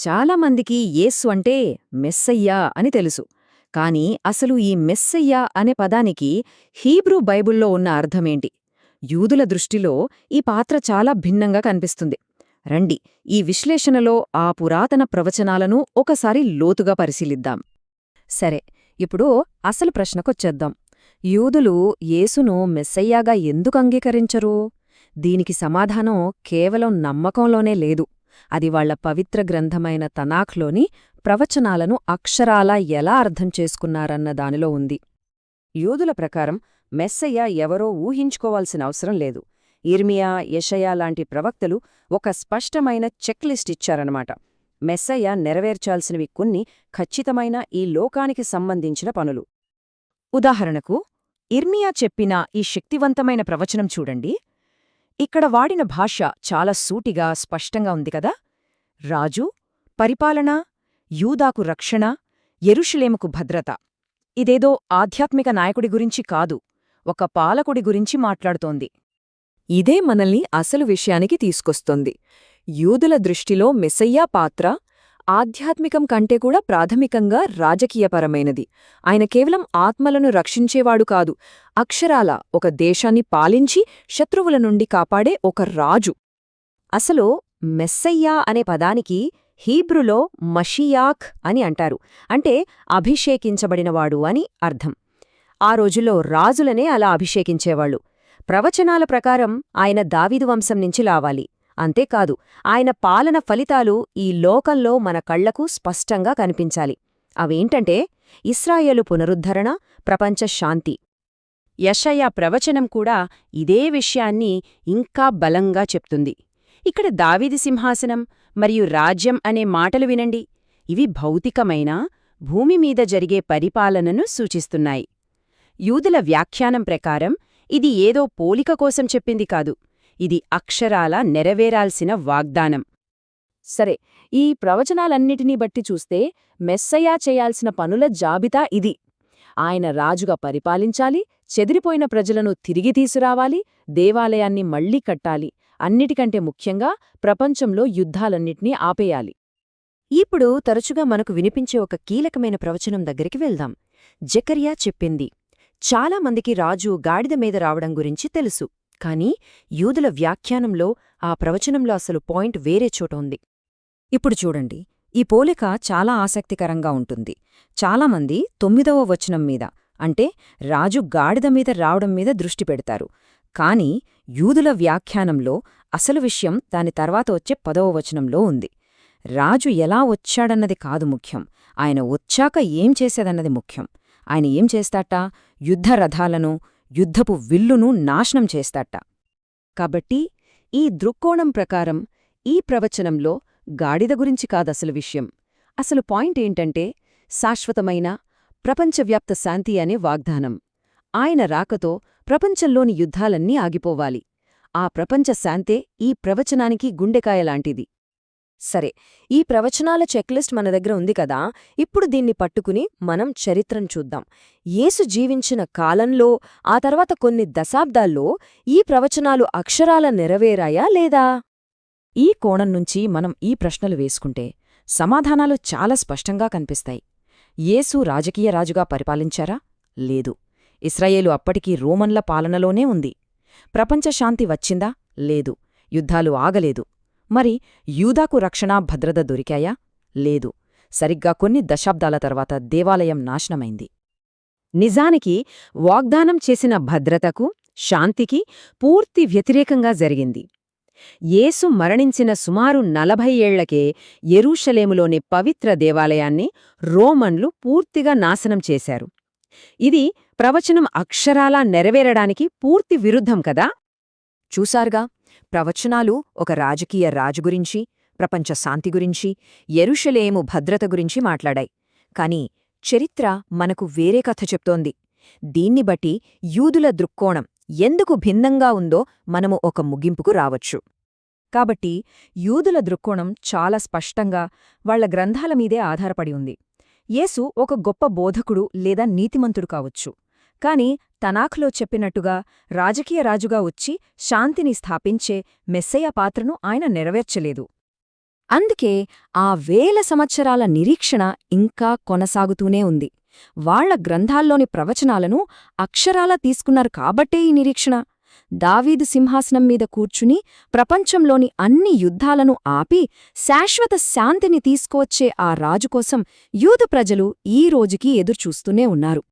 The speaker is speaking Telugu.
చాలామందికి యేసు అంటే మెస్సయ్యా అని తెలుసు. కాని అసలు ఈ మెస్సయ్యా అనే పదానికి హీబ్రూ బైబుల్లో ఉన్న అర్థమేంటి? యూదుల దృష్టిలో ఈ పాత్ర చాలా భిన్నంగా కనిపిస్తుంది. రండి ఈ విశ్లేషణలో ఆ పురాతన ప్రవచనాలను ఒకసారి లోతుగా పరిశీలిద్దాం. సరే ఇప్పుడు అసలు ప్రశ్నకొచ్చేద్దాం. యూదులు యేసును మెస్సయ్యాగా ఎందుకు అంగీకరించరు? దీనికి సమాధానం కేవలం నమ్మకంలోనే లేదు. అది వాళ్ళ పవిత్ర గ్రంథమైన తనాఖ్లోని ప్రవచనాలను అక్షరాలా ఎలా అర్థం చేసుకున్నారన్న దానిలో ఉంది. యోధుల ప్రకారం మెస్సయ్య ఎవరో ఊహించుకోవాల్సిన అవసరం లేదు. ఇర్మియా యషయా లాంటి ప్రవక్తలు ఒక స్పష్టమైన చెక్లిస్ట్ ఇచ్చారన్నమాట. మెస్సయ్య నెరవేర్చాల్సినవి కొన్ని ఖచ్చితమైన ఈ లోకానికి సంబంధించిన పనులు. ఉదాహరణకు ఇర్మియా చెప్పిన ఈ శక్తివంతమైన ప్రవచనం చూడండి. ఇక్కడ వాడిన భాష చాలా సూటిగా స్పష్టంగా ఉంది కదా? రాజు పరిపాలన యూదాకు రక్షణ ఎరుషులేముకు భద్రత. ఇదేదో ఆధ్యాత్మిక నాయకుడి గురించి కాదు ఒక పాలకుడి గురించి మాట్లాడుతోంది. ఇదే మనల్ని అసలు విషయానికి తీసుకొస్తుంది. యూదుల దృష్టిలో మెసయ్యా పాత్ర ఆధ్యాత్మికం కంటే కూడా ప్రాథమికంగా రాజకీయపరమైనది. ఆయన కేవలం ఆత్మలను రక్షించేవాడు కాదు. అక్షరాల ఒక దేశాన్ని పాలించి శత్రువుల నుండి కాపాడే ఒక రాజు. అసలు మెస్సయ్యా అనే పదానికి హీబ్రులో మషియాక్ అని అంటారు. అంటే అభిషేకించబడినవాడు అని అర్థం. ఆ రోజుల్లో రాజులనే అలా అభిషేకించేవాళ్ళు ప్రవచనాల ప్రకారం ఆయన దావిదు వంశం నుంచి లావాలి. అంతేకాదు ఆయన పాలన ఫలితాలు ఈ లోకంలో మన కళ్ళకు స్పష్టంగా కనిపించాలి. అవేంటంటే ఇస్రాయేలు పునరుద్ధరణ ప్రపంచ శాంతి. యషయ ప్రవచనం కూడా ఇదే విషయాన్ని ఇంకా బలంగా చెప్తుంది. ఇక్కడ దావీది సింహాసనం మరియు రాజ్యం అనే మాటలు వినండి. ఇవి భౌతికమైన భూమి మీద జరిగే పరిపాలనను సూచిస్తున్నాయి. యూదుల వ్యాఖ్యానం ప్రకారం ఇది ఏదో పోలిక కోసం చెప్పింది కాదు. ఇది అక్షరాల నెరవేరాల్సిన వాగ్దానం. సరే ఈ ప్రవచనాలన్నిటినీ బట్టి చూస్తే మెస్సయా చేయాల్సిన పనుల జాబితా ఇది. ఆయన రాజుగా పరిపాలించాలి చెదిరిపోయిన ప్రజలను తిరిగి తీసురావాలి దేవాలయాన్ని మళ్ళీ కట్టాలి అన్నిటికంటే ముఖ్యంగా ప్రపంచంలో యుద్ధాలన్నిటినీ ఆపేయాలి. ఇప్పుడు తరచుగా మనకు వినిపించే ఒక కీలకమైన ప్రవచనం దగ్గరికి వెళ్దాం. జకర్యా చెప్పింది. చాలామందికి రాజు గాడిద మీద రావడం గురించి తెలుసు. కాని యూదుల వ్యాఖ్యానంలో ఆ ప్రవచనంలో అసలు పాయింట్ వేరే చోట ఉంది. ఇప్పుడు చూడండి ఈ పోలిక చాలా ఆసక్తికరంగా ఉంటుంది. చాలామంది తొమ్మిదవ వచనం మీద అంటే రాజు గాడిద మీద రావడం మీద దృష్టి పెడతారు. కాని యూదుల వ్యాఖ్యానంలో అసలు విషయం దాని తర్వాత వచ్చే పదవ వచనంలో ఉంది. రాజు ఎలా వచ్చాడన్నది కాదు ముఖ్యం. ఆయన వచ్చాక ఏం చేసేదన్నది ముఖ్యం. ఆయన ఏం చేస్తాట? యుద్ధరథాలను యుద్ధపు విల్లును నాశనం చేస్తాట. కాబట్టి ఈ దృక్కోణం ప్రకారం ఈ ప్రవచనంలో గాడిద గురించి కాదసలు విషయం. అసలు పాయింట్ ఏంటంటే శాశ్వతమైన ప్రపంచవ్యాప్త శాంతి అనే వాగ్దానం. ఆయన రాకతో ప్రపంచంలోని యుద్ధాలన్నీ ఆగిపోవాలి. ఆ ప్రపంచ శాంతే ఈ ప్రవచనానికి గుండెకాయలాంటిది సరే ఈ ప్రవచనాల చెక్లిస్ట్ మన దగ్గర ఉంది కదా ఇప్పుడు దీన్ని పట్టుకుని మనం చరిత్రను చూద్దాం. యేసు జీవించిన కాలంలో ఆ తర్వాత కొన్ని దశాబ్దాల్లో ఈ ప్రవచనాలు అక్షరాల నెరవేరాయా లేదా? ఈ కోణం నుంచి మనం ఈ ప్రశ్నలు వేసుకుంటే సమాధానాలు చాలా స్పష్టంగా కనిపిస్తాయి. యేసు రాజకీయ రాజుగా పరిపాలించారా? లేదు. ఇస్రాయేలు అప్పటికీ రోమన్ల పాలనలోనే ఉంది. ప్రపంచ శాంతి వచ్చిందా? లేదు. యుద్ధాలు ఆగలేదు. మరి యూదాకు రక్షణా భద్రత దొరికాయా? లేదు. సరిగ్గా కొన్ని దశాబ్దాల తర్వాత దేవాలయం నాశనమైంది. నిజానికి వాగ్దానం చేసిన భద్రతకు శాంతికి పూర్తి వ్యతిరేకంగా జరిగింది. యేసు మరణించిన సుమారు నలభై ఏళ్ళకే ఎరూషలేములోని పవిత్ర దేవాలయాన్ని రోమన్లు పూర్తిగా నాశనం చేశారు. ఇది ప్రవచనం అక్షరాలా నెరవేరడానికి పూర్తి విరుద్ధం కదా? చూసారుగా ప్రవచనాలు ఒక రాజకీయ రాజు గురించి ప్రపంచ శాంతి గురించి ఎరుషలేము భద్రత గురించి మాట్లాడాయి. కాని చరిత్ర మనకు వేరే కథ చెప్తోంది. దీన్ని బట్టి యూదుల దృక్కోణం ఎందుకు భిన్నంగా ఉందో మనము ఒక ముగింపుకు రావచ్చు. కాబట్టి యూదుల దృక్కోణం చాలా స్పష్టంగా వాళ్ళ గ్రంథాల మీదే ఆధారపడి ఉంది. యేసు ఒక గొప్ప బోధకుడు లేదా నీతిమంతుడు కావచ్చు. కాని తనాఖ్లో చెప్పినట్టుగా రాజకీయ రాజుగా వచ్చి శాంతిని స్థాపించే మెస్సయ్య పాత్రను ఆయన నెరవేర్చలేదు. అందుకే ఆ వేల సంవత్సరాల నిరీక్షణ ఇంకా కొనసాగుతూనే ఉంది. వాళ్ళ గ్రంథాల్లోని ప్రవచనాలను అక్షరాలా తీసుకున్నారు కాబట్టే ఈ నిరీక్షణ. దావీదు సింహాసనం మీద కూర్చుని ప్రపంచంలోని అన్ని యుద్ధాలను ఆపి శాశ్వత శాంతిని తీసుకువచ్చే ఆ రాజుకోసం యూదు ప్రజలు ఈ రోజుకి ఎదురుచూస్తూనే ఉన్నారు.